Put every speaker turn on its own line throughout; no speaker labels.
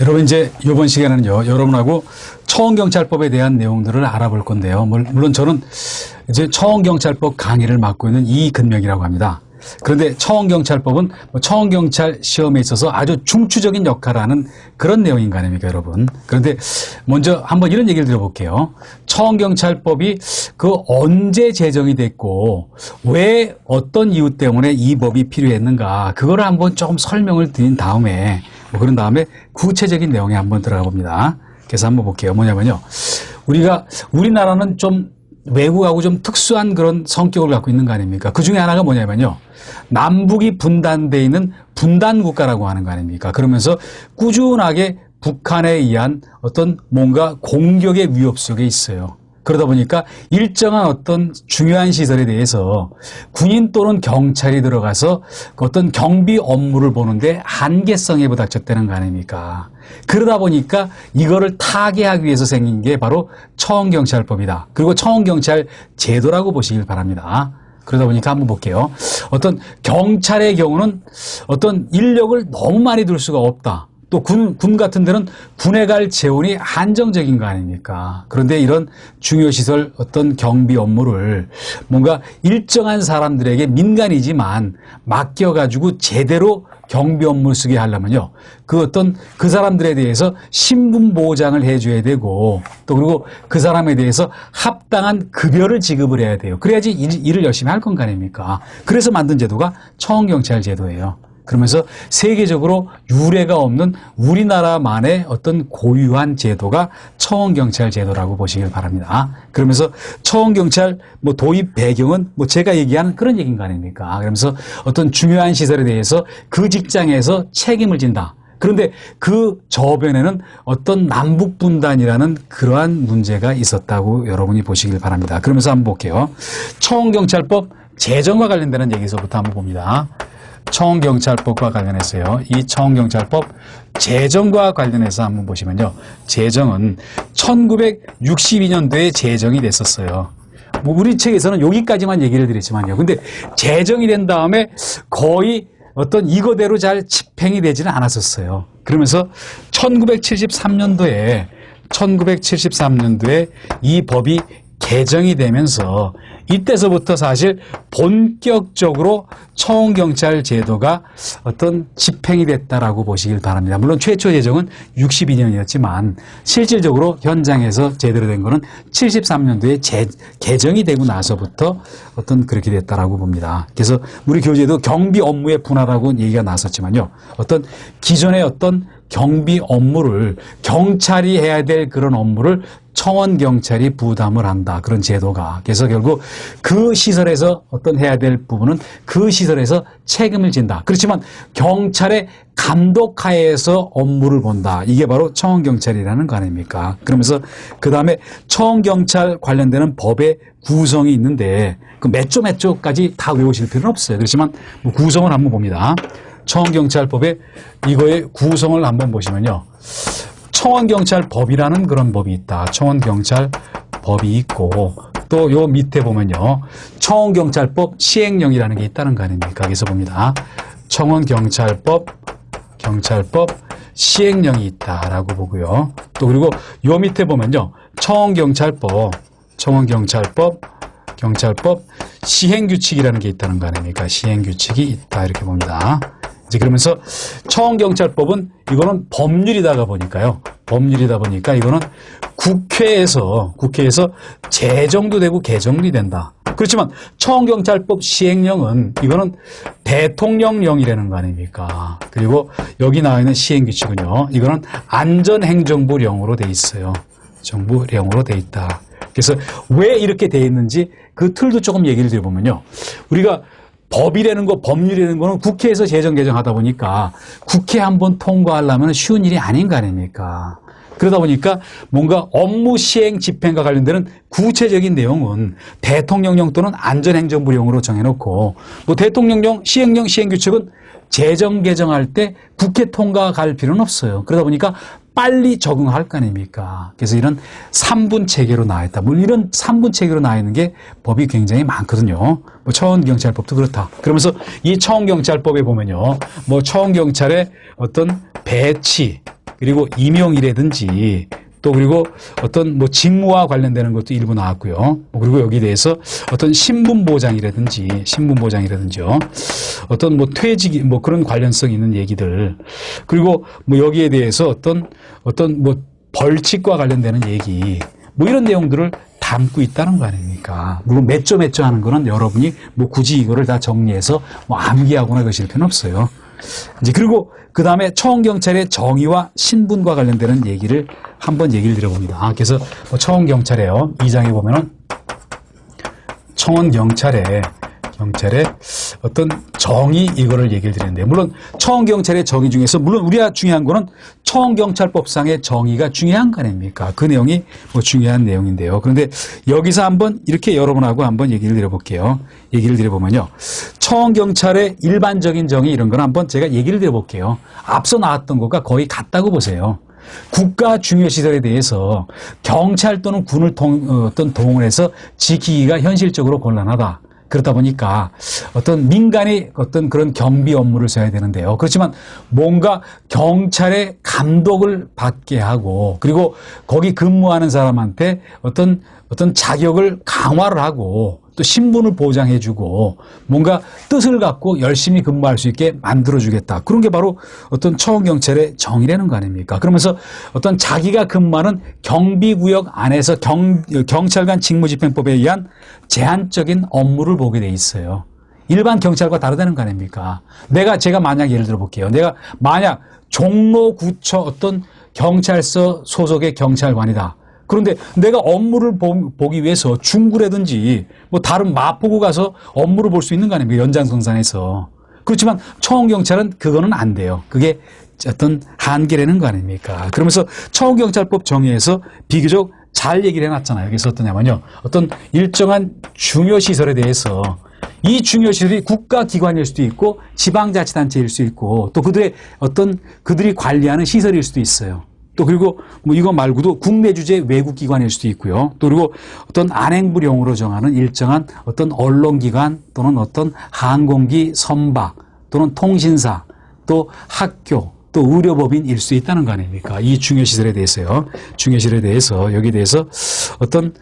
여러분 이제 이번 시간에는요 여러분하고 처원경찰법에 대한 내용들을 알아볼 건데요. 물- 물론 저는 이제 처원경찰법 강의를 맡고 있는 이근명이라고 합니다. 그런데 처원경찰법은 뭐 처원경찰 시험에 있어서 아주 중추적인 역할을 하는 그런 내용인 거 아닙니까, 여러분? 그런데 먼저 한번 이런 얘기를 드려볼게요. 처원경찰법이 그 언제 제정이 됐고 왜 어떤 이유 때문에 이 법이 필요했는가 그거를 한번 조금 설명을 드린 다음에 뭐 그런 다음에 구체적인 내용에 한번 들어가 봅니다. 그래서 한번 볼게요. 뭐냐면요. 우리가 우리나라는 좀 외국하고 좀 특수한 그런 성격을 갖고 있는 거 아닙니까? 그 중에 하나가 뭐냐면요. 남북이 분단돼 있는 분단 국가라고 하는 거 아닙니까? 그러면서 꾸준하게 북한에 의한 어떤 뭔가 공격의 위협 속에 있어요. 그러다 보니까 일정한 어떤 중요한 시설에 대해서 군인 또는 경찰이 들어가서 그 어떤 경비 업무를 보는데 한계성에 부닥쳤다는 거 아닙니까? 그러다 보니까 이거를 타개하기 위해서 생긴 게 바로 처원경찰법이다. 그리고 처원경찰 제도라고 보시길 바랍니다. 그러다 보니까 한번 볼게요. 어떤 경찰의 경우는 어떤 인력을 너무 많이 둘 수가 없다. 또 군, 군 같은 데는 군에 갈 재원이 한정적인 거 아닙니까? 그런데 이런 중요시설 어떤 경비 업무를 뭔가 일정한 사람들에게 민간이지만 맡겨가지고 제대로 경비 업무를 쓰게 하려면요. 그 어떤 그 사람들에 대해서 신분 보장을 해줘야 되고 또 그리고 그 사람에 대해서 합당한 급여를 지급을 해야 돼요. 그래야지 일, 일을 열심히 할 건 거 아닙니까? 그래서 만든 제도가 처원경찰 제도예요. 그러면서 세계적으로 유례가 없는 우리나라만의 어떤 고유한 제도가 처원경찰 제도라고 보시길 바랍니다. 그러면서 처원경찰 뭐 도입 배경은 뭐 제가 얘기하는 그런 얘기인 거 아닙니까? 그러면서 어떤 중요한 시설에 대해서 그 직장에서 책임을 진다. 그런데 그 저변에는 어떤 남북 분단이라는 그러한 문제가 있었다고 여러분이 보시길 바랍니다. 그러면서 한번 볼게요. 처원경찰법 제정과 관련되는 얘기서부터 한번 봅니다. 처원경찰법과 관련해서요. 이 처원경찰법 제정과 관련해서 한번 보시면요. 제정은 1962년도에 제정이 됐었어요. 뭐 우리 책에서는 여기까지만 얘기를 드렸지만요. 근데 제정이 된 다음에 거의 어떤 이거대로 잘 집행이 되지는 않았었어요. 그러면서 1973년도에 1973년도에 이 법이 개정이 되면서 이때서부터 사실 본격적으로 처원경찰 제도가 어떤 집행이 됐다라고 보시길 바랍니다. 물론 최초 제정은 62년이었지만 실질적으로 현장에서 제대로 된 거는 73년도에 제, 개정이 되고 나서부터 어떤 그렇게 됐다라고 봅니다. 그래서 우리 교재도 경비 업무의 분화라고 얘기가 나섰지만요. 어떤 기존의 어떤 경비 업무를 경찰이 해야 될 그런 업무를 청원 경찰이 부담을 한다. 그런 제도가. 그래서 결국 그 시설에서 어떤 해야 될 부분은 그 시설에서 책임을 진다. 그렇지만 경찰의 감독하에서 업무를 본다. 이게 바로 청원 경찰이라는 거 아닙니까? 그러면서 그 다음에 청원 경찰 관련되는 법의 구성이 있는데 그 몇 조 몇 조까지 다 외우실 필요는 없어요. 그렇지만 뭐 구성을 한번 봅니다. 청원경찰법의 이거의 구성을 한번 보시면요. 청원경찰법이라는 그런 법이 있다. 청원경찰법이 있고 또 요 밑에 보면요. 청원경찰법 시행령이라는 게 있다는 거 아닙니까? 여기서 봅니다. 청원경찰법 경찰법 시행령이 있다라고 보고요. 또 그리고 요 밑에 보면요. 청원경찰법 청원경찰법 경찰법 시행규칙이라는 게 있다는 거 아닙니까? 시행규칙이 있다 이렇게 봅니다. 이제 그러면서 청원경찰법은 이거는 법률이다가 보니까요. 법률이다 보니까 이거는 국회에서 국회에서 제정도 되고 개정이 된다. 그렇지만 청원경찰법 시행령은 이거는 대통령령이라는 거 아닙니까? 그리고 여기 나와 있는 시행규칙은요. 이거는 안전행정부령으로 돼 있어요. 정부령으로 돼 있다. 그래서 왜 이렇게 돼 있는지 그 틀도 조금 얘기를 드려보면요. 우리가 법이라는 거, 법률이라는 거는 국회에서 제정 개정하다 보니까 국회 한 번 통과하려면 쉬운 일이 아닌 거 아닙니까? 그러다 보니까 뭔가 업무 시행 집행과 관련되는 구체적인 내용은 대통령령 또는 안전행정부령으로 정해놓고 뭐 대통령령, 시행령, 시행규칙은 제정 개정할 때 국회 통과 갈 필요는 없어요. 그러다 보니까 빨리 적응할 거 아닙니까? 그래서 이런 3분 체계로 나와 있다. 뭐 이런 3분 체계로 나와 있는 게 법이 굉장히 많거든요. 뭐 처원경찰법도 그렇다. 그러면서 이 처원경찰법에 보면요. 뭐 처원경찰의 어떤 배치, 그리고 임용이라든지 또 그리고 어떤 뭐 직무와 관련되는 것도 일부 나왔고요. 뭐 그리고 여기 대해서 어떤 신분 보장이라든지 신분 보장이라든지요. 어떤 뭐 퇴직이 뭐 그런 관련성 있는 얘기들 그리고 뭐 여기에 대해서 어떤 어떤 뭐 벌칙과 관련되는 얘기 뭐 이런 내용들을 담고 있다는 거 아닙니까? 물론 몇조 하는 거는 여러분이 뭐 굳이 이거를 다 정리해서 뭐 암기하거나 그러실 필요는 없어요. 이제 그리고 그 다음에 청원경찰의 정의와 신분과 관련되는 얘기를 한번 얘기를 드려봅니다. 그래서 뭐 청원경찰에요. 2장에 보면은 청원경찰의 경찰의 어떤 정의 이거를 얘기를 드리는데 물론 청원경찰의 정의 중에서 물론 우리가 중요한 거는 청원경찰법상의 정의가 중요한 거 아닙니까? 그 내용이 뭐 중요한 내용인데요. 그런데 여기서 한번 이렇게 여러분하고 한번 얘기를 드려볼게요. 얘기를 드려보면요. 청원경찰의 일반적인 정의 이런 건 한번 제가 얘기를 드려볼게요. 앞서 나왔던 것과 거의 같다고 보세요. 국가 중요 시설에 대해서 경찰 또는 군을 통, 어, 어떤 동원을 해서 지키기가 현실적으로 곤란하다. 그렇다 보니까 어떤 민간이 어떤 그런 경비 업무를 써야 되는데요. 그렇지만 뭔가 경찰의 감독을 받게 하고 그리고 거기 근무하는 사람한테 어떤 어떤 자격을 강화를 하고 또 신분을 보장해주고 뭔가 뜻을 갖고 열심히 근무할 수 있게 만들어주겠다. 그런 게 바로 어떤 처원경찰의 정의라는 거 아닙니까? 그러면서 어떤 자기가 근무하는 경비구역 안에서 경, 경찰관 직무집행법에 의한 제한적인 업무를 보게 돼 있어요. 일반 경찰과 다르다는 거 아닙니까? 내가 제가 만약 예를 들어 볼게요. 내가 만약 종로구청 어떤 경찰서 소속의 경찰관이다. 그런데 내가 업무를 보, 기 위해서 중구라든지 뭐 다른 마포구 가서 업무를 볼 수 있는 거 아닙니까? 연장선상에서. 그렇지만 청원경찰은 그거는 안 돼요. 그게 어떤 한계라는 거 아닙니까? 그러면서 청원경찰법 정의에서 비교적 잘 얘기를 해놨잖아요. 여기서 어떠냐면요. 어떤 일정한 중요시설에 대해서 이 중요시설이 국가기관일 수도 있고 지방자치단체일 수 있고 또 그들의 어떤 그들이 관리하는 시설일 수도 있어요. 또 그리고 뭐 이거 말고도 국내 주재 외국 기관일 수도 있고요. 또 그리고 어떤 안행부령으로 정하는 일정한 어떤 언론기관 또는 어떤 항공기 선박 또는 통신사 또 학교 또 의료법인일 수 있다는 거 아닙니까? 이 중요시설에 대해서요. 중요시설에 대해서 여기에 대해서 어떤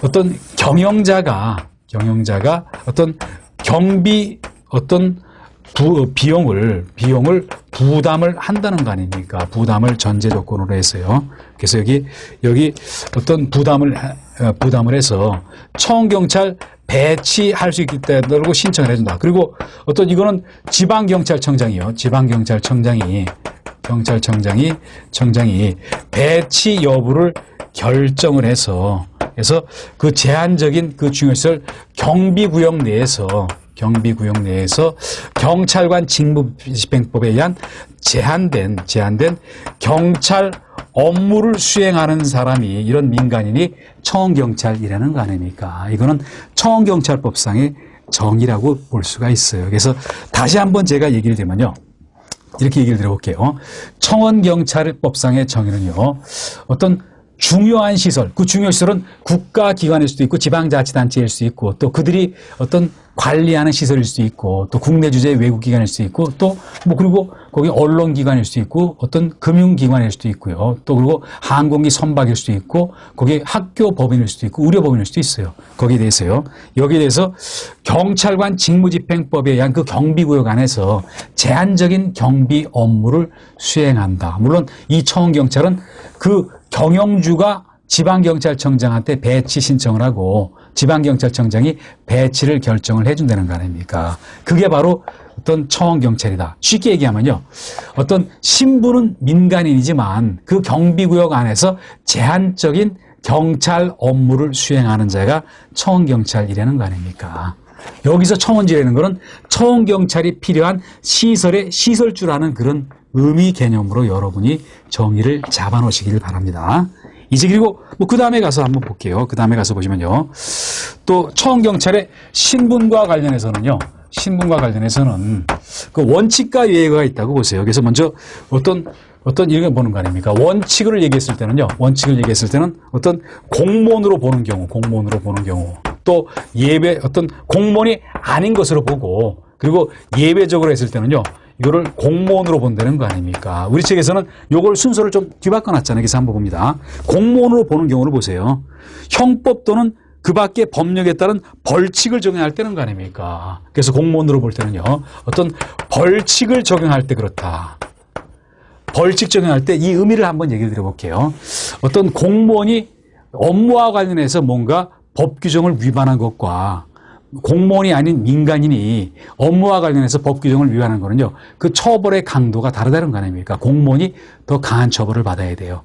어떤 경영자가 경영자가 어떤 경비 어떤 부, 비용을 비용을 부담을 한다는 거 아닙니까? 부담을 전제 조건으로 해서요. 그래서 여기 여기 어떤 부담을 어, 부담을 해서 청 경찰 배치할 수 있기 때문에 신청을 해준다. 그리고 어떤 이거는 지방 경찰청장이요. 지방 경찰청장이 경찰청장이 청장이 배치 여부를 결정을 해서 그래서 그 제한적인 그 중요시설 경비구역 내에서 경비구역 내에서 경찰관 직무집행법에 의한 제한된 제한된 경찰 업무를 수행하는 사람이 이런 민간인이 청원경찰이라는 거 아닙니까? 이거는 청원경찰법상의 정의라고 볼 수가 있어요. 그래서 다시 한번 제가 얘기를 드리면요. 이렇게 얘기를 드려볼게요. 청원경찰법상의 정의는요. 어떤 중요한 시설, 그 중요 시설은 국가기관일 수도 있고 지방자치단체일 수 있고 또 그들이 어떤 관리하는 시설일 수도 있고 또 국내 주재 외국 기관일 수도 있고 또 뭐 그리고 거기 언론 기관일 수도 있고 어떤 금융 기관일 수도 있고요. 또 그리고 항공기 선박일 수도 있고 거기 학교 법인일 수도 있고 의료 법인일 수도 있어요. 거기에 대해서요. 여기에 대해서 경찰관 직무집행법에 의한 그 경비구역 안에서 제한적인 경비 업무를 수행한다. 물론 이 청원경찰은 그 경영주가 지방경찰청장한테 배치 신청을 하고 지방경찰청장이 배치를 결정을 해준다는 거 아닙니까? 그게 바로 어떤 청원경찰이다. 쉽게 얘기하면요. 어떤 신분은 민간인이지만 그 경비구역 안에서 제한적인 경찰 업무를 수행하는 자가 청원경찰이라는 거 아닙니까? 여기서 청원지라는 것은 청원경찰이 필요한 시설의 시설주라는 그런 의미 개념으로 여러분이 정의를 잡아 놓으시길 바랍니다. 이제 그리고 뭐 그 다음에 가서 한번 볼게요. 그 다음에 가서 보시면요. 또 청경찰의 신분과 관련해서는요. 신분과 관련해서는 그 원칙과 예외가 있다고 보세요. 그래서 먼저 어떤 어떤 걸 보는 거 아닙니까? 원칙을 얘기했을 때는요. 원칙을 얘기했을 때는 어떤 공무원으로 보는 경우, 공무원으로 보는 경우, 또 예배 어떤 공무원이 아닌 것으로 보고 그리고 예외적으로 했을 때는요. 이거를 공무원으로 본다는 거 아닙니까? 우리 책에서는 요걸 순서를 좀 뒤바꿔 놨잖아요. 그래서 한번 봅니다. 공무원으로 보는 경우를 보세요. 형법 또는 그 밖의 법령에 따른 벌칙을 적용할 때는 거 아닙니까? 그래서 공무원으로 볼 때는요. 어떤 벌칙을 적용할 때 그렇다. 벌칙 적용할 때 이 의미를 한번 얘기를 드려볼게요. 어떤 공무원이 업무와 관련해서 뭔가 법 규정을 위반한 것과 공무원이 아닌 민간인이 업무와 관련해서 법 규정을 위반한 거는요. 그 처벌의 강도가 다르다는 거 아닙니까? 공무원이 더 강한 처벌을 받아야 돼요.